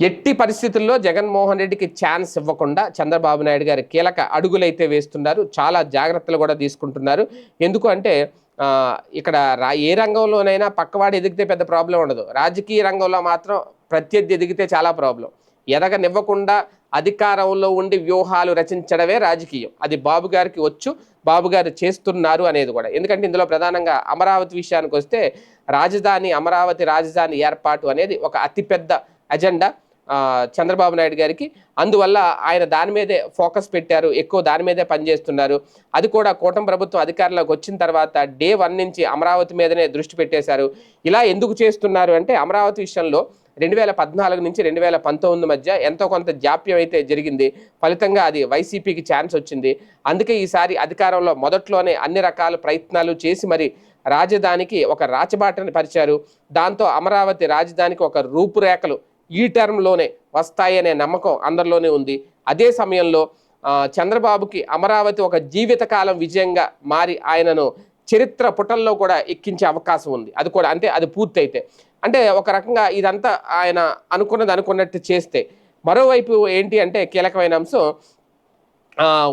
ఎట్టి పరిస్థితుల్లో జగన్మోహన్ రెడ్డికి ఛాన్స్ ఇవ్వకుండా చంద్రబాబు నాయుడు గారు కీలక అడుగులైతే వేస్తున్నారు. చాలా జాగ్రత్తలు కూడా తీసుకుంటున్నారు. ఎందుకు అంటే ఇక్కడ రా ఏ రంగంలోనైనా పక్కవాడు ఎదిగితే పెద్ద ప్రాబ్లం ఉండదు. రాజకీయ రంగంలో మాత్రం ప్రత్యర్థి ఎదిగితే చాలా ప్రాబ్లం ఎదగనివ్వకుండా అధికారంలో ఉండి వ్యూహాలు రచించడమే రాజకీయం. అది బాబు గారికి వచ్చు బాబు గారు చేస్తున్నారు అనేది కూడా. ఎందుకంటే ఇందులో ప్రధానంగా అమరావతి విషయానికి వస్తే రాజధాని అమరావతి రాజధాని ఏర్పాటు అనేది ఒక అతిపెద్ద అజెండా చంద్రబాబు నాయుడు గారికి. అందువల్ల ఆయన దాని మీదే ఫోకస్ పెట్టారు. ఎక్కువ దాని మీదే పనిచేస్తున్నారు. అది కూడా కూటమి ప్రభుత్వం అధికారంలోకి వచ్చిన తర్వాత డే వన్ నుంచి అమరావతి మీదనే దృష్టి పెట్టేశారు. ఇలా ఎందుకు చేస్తున్నారు అంటే అమరావతి విషయంలో రెండు వేల పద్నాలుగు నుంచి రెండు వేల పంతొమ్మిది మధ్య ఎంతో కొంత జాప్యం అయితే జరిగింది. ఫలితంగా అది వైసీపీకి ఛాన్స్ వచ్చింది. అందుకే ఈసారి అధికారంలో మొదట్లోనే అన్ని రకాల ప్రయత్నాలు చేసి మరి రాజధానికి ఒక రాచబాటని పరిచారు. దాంతో అమరావతి రాజధానికి ఒక రూపురేఖలు ఈ టర్మ్లోనే వస్తాయనే నమ్మకం అందరిలోనే ఉంది. అదే సమయంలో చంద్రబాబుకి అమరావతి ఒక జీవితకాలం విజయంగా మారి ఆయనను చరిత్ర పుటల్లో కూడా ఎక్కించే అవకాశం ఉంది. అది కూడా అంటే అది పూర్తయితే. అంటే ఒక రకంగా ఇదంతా ఆయన అనుకున్నది అనుకున్నట్టు చేస్తే. మరోవైపు ఏంటి అంటే కీలకమైన అంశం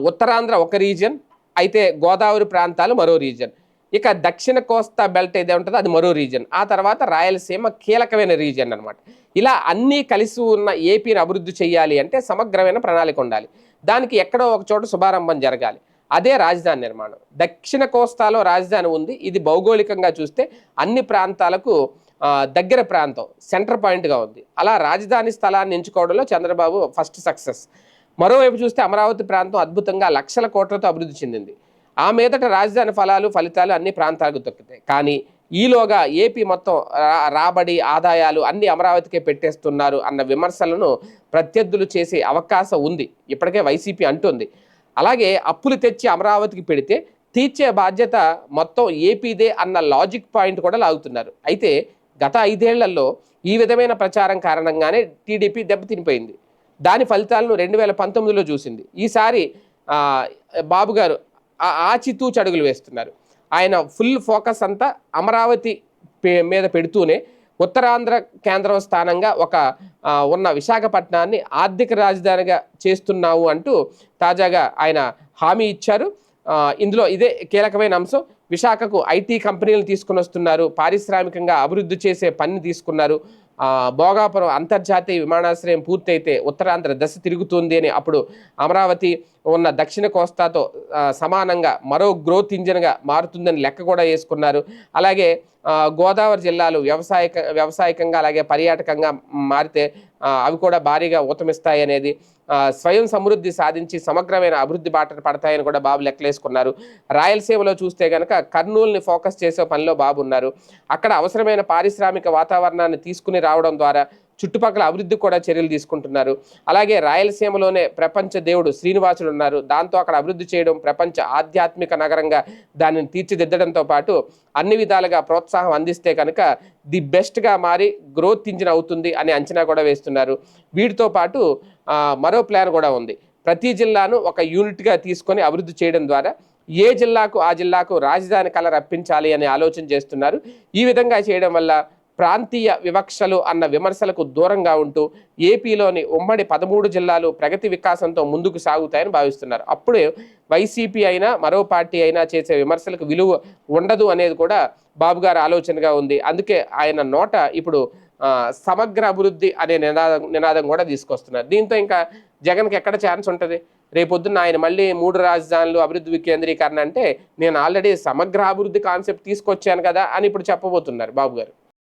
ఉత్తరాంధ్ర ఒక రీజన్ అయితే గోదావరి ప్రాంతాలు మరో రీజన్ ఇక దక్షిణ కోస్తా బెల్ట్ ఏదే ఉంటుందో అది మరో రీజన్ ఆ తర్వాత రాయలసీమ కీలకమైన రీజన్ అనమాట ఇలా అన్నీ కలిసి ఉన్న ఏపీని అభివృద్ధి చేయాలి అంటే సమగ్రమైన ప్రణాళిక ఉండాలి. దానికి ఎక్కడో ఒక చోట శుభారంభం జరగాలి. అదే రాజధాని నిర్మాణం. దక్షిణ కోస్తాలో రాజధాని ఉంది. ఇది భౌగోళికంగా చూస్తే అన్ని ప్రాంతాలకు దగ్గర ప్రాంతం సెంటర్ పాయింట్గా ఉంది. అలా రాజధాని స్థలాన్ని ఎంచుకోవడంలో చంద్రబాబు ఫస్ట్ సక్సెస్ మరోవైపు చూస్తే అమరావతి ప్రాంతం అద్భుతంగా లక్షల కోట్లతో అభివృద్ధి చెందింది. ఆ మీదట రాజధాని ఫలాలు ఫలితాలు అన్ని ప్రాంతాలకు దొక్కుతాయి కానీ ఈలోగా ఏపీ మొత్తం రాబడి ఆదాయాలు అన్ని అమరావతికే పెట్టేస్తున్నారు అన్న విమర్శలను ప్రత్యర్థులు చేసే అవకాశం ఉంది. ఇప్పటికే వైసీపీ అంటుంది. అలాగే అప్పులు తెచ్చి అమరావతికి పెడితే తీర్చే బాధ్యత మొత్తం ఏపీదే అన్న లాజిక్ పాయింట్ కూడా లాగుతున్నారు. అయితే గత ఐదేళ్ళలో ఈ విధమైన ప్రచారం కారణంగానే టీడీపీ దెబ్బతినిపోయింది. దాని ఫలితాలను రెండు వేల పంతొమ్మిదిలో చూసింది. ఈసారి బాబు గారు ఆచితూచి అడుగులు వేస్తున్నారు. ఆయన ఫుల్ ఫోకస్ అంతా అమరావతి పే- మీద పెడుతూనే ఉత్తరాంధ్ర కేంద్రం స్థానంగా ఒక ఉన్న విశాఖపట్నాన్ని ఆర్థిక రాజధానిగా చేస్తున్నావు అంటూ తాజాగా ఆయన హామీ ఇచ్చారు. ఇందులో ఇదే కీలకమైన అంశం. విశాఖకు ఐటీ కంపెనీలు తీసుకుని వస్తున్నారు పారిశ్రామికంగా అభివృద్ధి చేసే పని తీసుకున్నారు. భోగాపురం అంతర్జాతీయ విమానాశ్రయం పూర్తయితే ఉత్తరాంధ్ర దశ తిరుగుతుంది అని అప్పుడు అమరావతి ఉన్న దక్షిణ కోస్తాతో సమానంగా మరో గ్రోత్ ఇంజిన్గా మారుతుందని లెక్క కూడా వేసుకున్నారు. అలాగే గోదావరి జిల్లాలు వ్యవసాయక వ్యవసాయకంగా అలాగే పర్యాటకంగా మారితే అవి కూడా భారీగా ఊతమిస్తాయి అనేది స్వయం సమృద్ధి సాధించి సమగ్రమైన అభివృద్ధి బాటలు పడతాయని కూడా బాబు లెక్కలేసుకున్నారు. రాయలసీమలో చూస్తే కనుక కర్నూలుని ఫోకస్ చేసే పనిలో బాబు ఉన్నారు. అక్కడ అవసరమైన పారిశ్రామిక వాతావరణాన్ని తీసుకుని రావడం ద్వారా చుట్టుపక్కల అభివృద్ధి కూడా చర్యలు తీసుకుంటున్నారు. అలాగే రాయలసీమలోనే ప్రపంచ దేవుడు శ్రీనివాసుడు ఉన్నారు. దాంతో అక్కడ అభివృద్ధి చేయడం ప్రపంచ ఆధ్యాత్మిక నగరంగా దానిని తీర్చిదిద్దడంతో పాటు అన్ని విధాలుగా ప్రోత్సాహం అందిస్తే కనుక ది బెస్ట్గా మారి గ్రోత్ ఇంజిన్ అవుతుంది అనే అంచనా కూడా వేస్తున్నారు. వీటితో పాటు మరో ప్లాన్ కూడా ఉంది. ప్రతి జిల్లాను ఒక యూనిట్గా తీసుకొని అభివృద్ధి చేయడం ద్వారా ఏ జిల్లాకు ఆ జిల్లాకు రాజధాని కళ రప్పించాలి అనే ఆలోచన చేస్తున్నారు. ఈ విధంగా చేయడం వల్ల ప్రాంతీయ వివక్షలు అన్న విమర్శలకు దూరంగా ఉంటూ ఏపీలోని ఉమ్మడి పదమూడు జిల్లాలు ప్రగతి వికాసంతో ముందుకు సాగుతాయని భావిస్తున్నారు. అప్పుడే వైసీపీ అయినా మరో పార్టీ అయినా చేసే విమర్శలకు విలువ ఉండదు అనేది కూడా బాబు గారి ఆలోచనగా ఉంది. అందుకే ఆయన నోట ఇప్పుడు సమగ్ర అభివృద్ధి అనే నినాదం నినాదం కూడా తీసుకొస్తున్నారు. దీంతో ఇంకా జగన్కి ఎక్కడ ఛాన్స్ ఉంటుంది? రేపొద్దున ఆయన మళ్ళీ మూడు రాజధానులు అభివృద్ధి వికేంద్రీకరణ అంటే నేను ఆల్రెడీ సమగ్ర అభివృద్ధి కాన్సెప్ట్ తీసుకొచ్చాను కదా అని ఇప్పుడు చెప్పబోతున్నారు బాబు గారు.